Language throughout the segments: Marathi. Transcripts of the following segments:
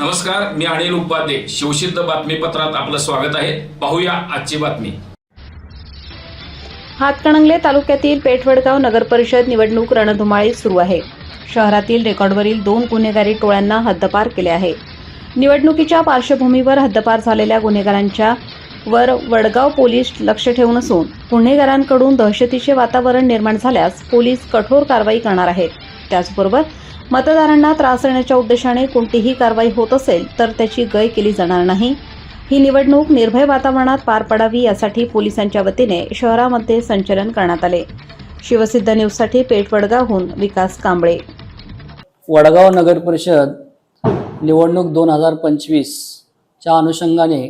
नमस्कार मी अनिल उपाध्ये शिवसिद्ध बातमीपत्रात आपलं स्वागत आहे. पाहूया आजची बातमी. हातकणंगले तालुक्यातील पेठवडगाव नगरपरिषद निवडणूक रणधुमाळीत सुरू आहे. शहरातील रेकॉर्डवरील दोन गुन्हेगारी टोळ्यांना हद्दपार केले आहे. निवडणुकीच्या पार्श्वभूमीवर हद्दपार झालेल्या गुन्हेगारांच्या वर वडगाव पोलीस लक्ष ठेवून असून गुन्हेगारांकडून दहशतीचे वातावरण निर्माण झाल्यास पोलीस कठोर कारवाई करणार आहेत. त्याचबरोबर मतदारांना त्रास देण्याच्या उद्देशाने कोणतीही कारवाई होत असेल तर त्याची गय केली जाणार नाही. ही निवडणूक निर्भय वातावरणात पार पडावी यासाठी पोलिसांच्या वतीने शहरामध्ये संचलन करण्यात आले. शिवसिद्ध न्यूजसाठी पेठ वडगावहून विकास कांबळे. वडगाव नगर परिषद निवडणूक दोन हजार पंचवीसच्या अनुषंगाने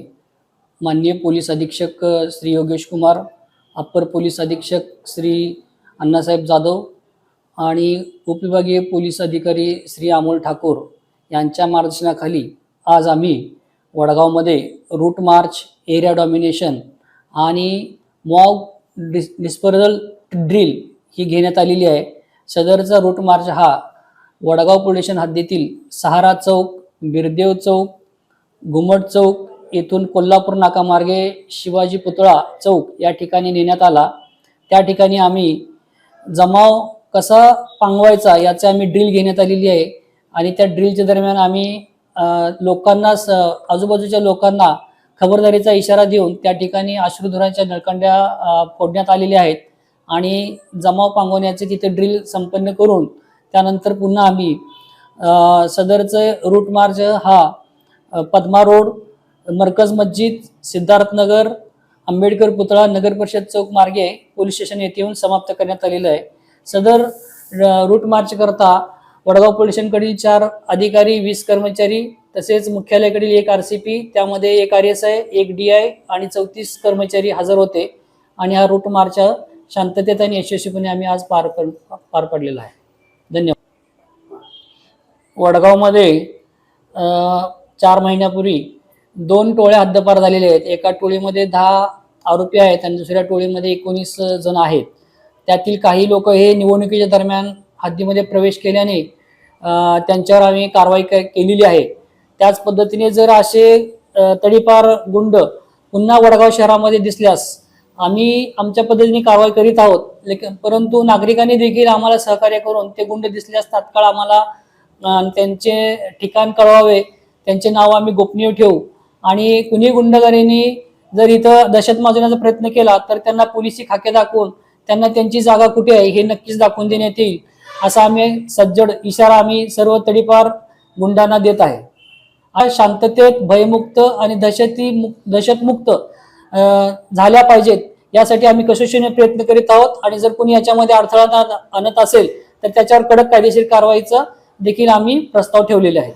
माननीय पोलीस अधीक्षक श्री योगेश कुमार अप्पर पोलीस अधीक्षक श्री अण्णासाहेब जाधव आणि उपविभागीय पोलीस अधिकारी श्री अमोल ठाकूर यांच्या मार्गदर्शनाखाली आज आम्ही वडगावमध्ये रूट मार्च एरिया डॉमिनेशन आणि मॉग डिस डिस्पर्जल ड्रिल ही घेण्यात आलेली आहे. सदरचा रूट मार्च हा वडगाव पोलिशन हद्दीतील सहारा चौक बिरदेव चौक घुमट चौक येथून कोल्हापूर नाकामार्गे शिवाजी पुतळा चौक या ठिकाणी नेण्यात आला. त्या ठिकाणी आम्ही जमाव कसा पांगवायचा याचं आम्ही ड्रिल घेण्यात आलेली आहे. आणि त्या ड्रिलच्या दरम्यान आम्ही लोकांना स आजूबाजूच्या लोकांना खबरदारीचा इशारा देऊन त्या ठिकाणी अश्रुधुरांच्या नळकंड्या फोडण्यात आलेल्या आहेत. आणि जमाव पांगवण्याचे तिथे ड्रिल संपन्न करून त्यानंतर पुन्हा आम्ही सदरचे सदरचं रूट मार्च हा पद्मा रोड मरकज मस्जिद सिद्धार्थनगर आंबेडकर पुतळा नगर परिषद चौक मार्गे पोलीस स्टेशन येथे येऊन समाप्त करण्यात आलेलं आहे. सदर रूट मार्च करता वडगाव पोलिसांकडील चार अधिकारी वीस कर्मचारी तसेच मुख्यालयाकडील एक आर सी पी त्यामध्ये एक आर एस आय एक डी आय आणि चौतीस कर्मचारी हजर होते. आणि हा रूट मार्च शांततेत आणि यशस्वीपणे आम्ही आज पार पड पार पडलेला आहे. धन्यवाद. वडगावमध्ये चार महिन्यापूर्वी दोन टोळ्या हद्दपार झालेल्या आहेत. एका टोळीमध्ये दहा आरोपी आहेत आणि दुसऱ्या टोळीमध्ये एकोणीस जण आहेत. त्यातील काही लोक हे निवडणुकीच्या दरम्यान हद्दीमध्ये प्रवेश केल्याने त्यांच्यावर आम्ही कारवाई क- केलेली आहे. त्याच पद्धतीने जर असे तडीपार गुंड पुन्हा वडगाव शहरामध्ये दिसल्यास आम्ही आमच्या पद्धतीने कारवाई करीत आहोत. लेकिन परंतु नागरिकांनी देखील आम्हाला सहकार्य करून ते गुंड दिसल्यास तात्काळ आम्हाला त्यांचे ठिकाण कळवावे त्यांचे नाव आम्ही गोपनीय ठेवू. आणि कुणी गुंडगारीने जर इथं दहशत माजवण्याचा प्रयत्न केला तर त्यांना पोलिसी खाके दाखवून त्यांना त्यांची जागा कुठे आहे हे नक्कीच दाखवून देण्यात येईल. असा आम्ही सज्जड इशारा आम्ही सर्व तडीपार गुंडांना देत आहे. आज शांततेत भयमुक्त आणि दहशती दहशतमुक्त झाल्या पाहिजेत यासाठी आम्ही कशोशीने प्रयत्न करीत आहोत आणि जर कोणी याच्यामध्ये अडथळा आणत असेल तर त्याच्यावर कडक कायदेशीर कारवाईचा देखील आम्ही प्रस्ताव ठेवलेले आहेत.